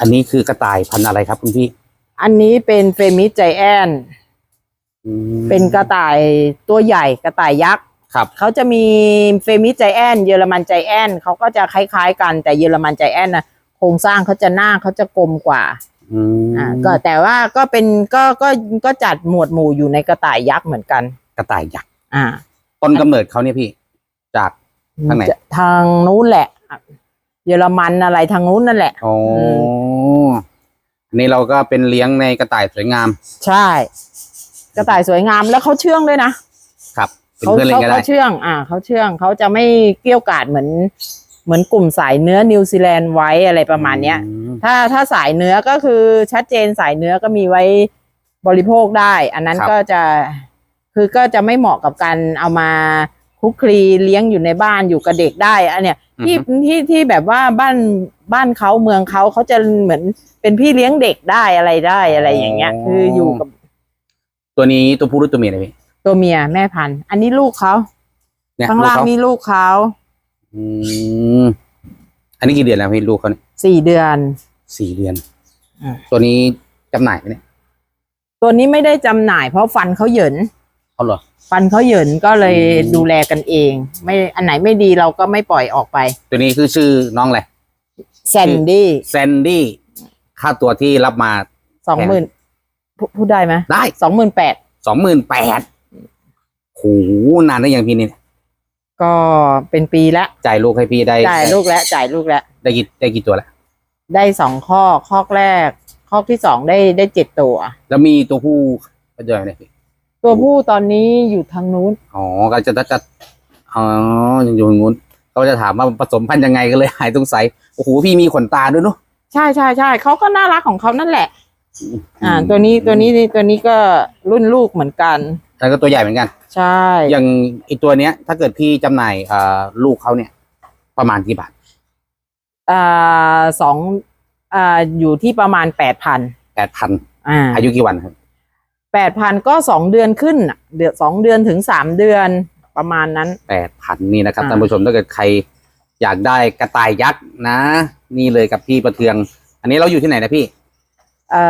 อันนี้คือกระต่ายพันธุ์อะไรครับคุณพี่ อันนี้เป็นเฟมิสใจแอน อืมเป็นกระต่ายตัวใหญ่กระต่ายยักษ์ครับ เขาจะมีเฟมิสใจแอนเยอรมันใจแอนเขาก็จะคล้ายๆกันแต่เยอรมันใจแอนนะโครงสร้างเขาจะหน้าเขาจะกลมกว่าอืมอ่าก็แต่ว่าก็เป็นก็ก็ก็จัดหมวดหมู่อยู่ในกระต่ายยักษ์เหมือนกัน กระต่ายยักษ์อ่าต้นกำเนิดเขาเนี่ยพี่ จาก ทางไหนจะทางนู้นแหละ เยอรมันอะไรทางนู้นนั่นแหละอ๋ออันนี้เราก็เป็นเลี้ยงในกระต่ายสวยงาม ใช่ กระต่ายสวยงามแล้วเขาเชื่องด้วยนะครับเป็นเขาเพื่อนเล่นเขาก็ได้ เขาเชื่อง อ่าเขาเชื่องเขาจะไม่เกรี้ยวกราดเหมือน เหมือนกลุ่มสายเนื้อนิวซีแลนด์ไว้อะไรประมาณเนี้ย อืม ถ้าถ้าสายเนื้อก็คือชัดเจนสายเนื้อก็มีไว้บริโภคได้ อันนั้นครับ ก็จะคือก็จะไม่เหมาะกับการเอามา คลุกคลีเลี้ยงอยู่ในบ้านอยู่กับเด็กได้อันเนี้ยที่ที่ที่แบบว่าบ้านบ้านเขาเมืองเขาเขาจะเหมือนเป็นพี่เลี้ยงเด็กได้อะไรได้อะไรอย่างเงี้ย คืออยู่กับ ตัวนี้ตัวผู้หรือตัวเมียนะพี่ตัวเมียแม่พันธุ์อันนี้ลูกเขาเนี่ยข้างล่างลูกเขนี่ลูกเขาอืมอันนี้กี่เดือนแล้วพี่ลูกเขาเนี่ยสี่เดือน สี่เดือนอ่าตัวนี้จำหน่ายไหมเนี่ยตัวนี้ไม่ได้จำหน่ายเพราะฟันเขาเหยิน เขาเหรอ ฟันเขาเหยินก็เลยอืม ดูแลกันเอง ไม่อันไหนไม่ดีเราก็ไม่ปล่อยออกไปตัวนี้คือชื่อน้องอะไรแซนดี้แซนดี้ค่าตัวที่รับมาสองหมื่นพูดได้ไหมได้สองหมื่นแปดสองหมื่นแปดโหนานได้ยังพี่เนี่ยก็เป็นปีแล้วจ่ายลูกให้พี่ได้จ่ายลูกแล้วจ่ายลูกแล้วได้กี่ได้กี่ตัวแล้วได้สองข้อข้อแรก ข้อที่สองได้ได้เจ็ดตัว แล้วมีตัวผู้ก็เจอไหมพี่ ตัวผู้ตอนนี้อยู่ทางนู้น อ๋อก็จะจะจะอ๋อยังอยู่ตรงนู้นเขาจะถามว่าผสมพันธุ์ยังไงก็เลยหายสงสัยโอ้โหพี่มีขนตาด้วยเนาะใช่ใช่ใช่เขาก็น่ารักของเขานั่นแหละ อ่า ตัวนี้ตัวนี้ตัวนี้ก็รุ่นลูกเหมือนกันแล้วก็ตัวใหญ่เหมือนกัน ใช่อย่างไอตัวเนี้ย ถ้าเกิดพี่จำหน่ายอ่าลูกเขาเนี่ย ประมาณกี่บาทอ่าสองอ่าอยู่ที่ประมาณแปดพันแปดพันอ่าอายุกี่วันครับ แปดพันก็สองเดือนขึ้นน่ะเดือนสองเดือนถึงสามเดือนประมาณนั้น แปดพันนี่นะครับอ่า ท่านผู้ชมถ้าเกิดใครอยากได้กระต่ายยักษ์นะ นี่เลยกับพี่ประเทือง อันนี้เราอยู่ที่ไหนนะพี่เอ่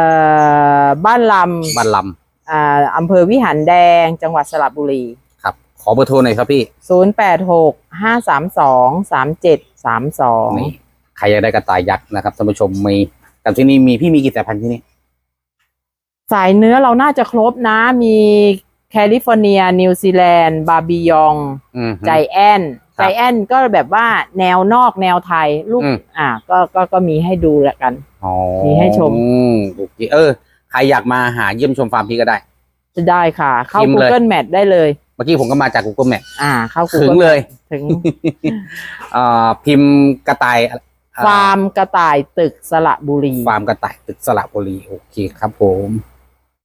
อบ้านลบ้านลำอ่าอำเภอวิหารแดงจังหวัดสระบุรีำครับ ขอเบอร์โทรหน่อยครับพี่ศูนย์แปดหกห้าสามสองสามเจ็ดสามสองนี่ใครอยากได้กระต่ายยักษ์นะครับท่านผู้ชมมีกับที่นี่มีพี่มีกี่สายพันธุ์ที่นี่ สายเนื้อเราน่าจะครบนะ มีแคลิฟอร์เนีย นิวซีแลนด์ บาร์บียอง อืม ใจแอนครัใจบแอนก็แบบว่าแนวนอกแนวไทยลูกอืม อ่าก็ก็ก็มีให้ดูแล้วกัน อ๋อมีให้ชมโอเคเออ ใครอยากมาหาเยี่ยมชมฟาร์มพี่ก็ได้ จะได้ค่ะ เข้า พิมพ์เลย Google Map ได้เลย เมื่อกี้ผมก็มาจาก Google Map อ่า เข้า ถึง Google เลยถึง เอ่อพิมพ์กระต่ายเอ่อฟาร์มกระต่ายตึกสระบุรี ฟาร์มกระต่ายตึกสระบุรี โอเคครับผม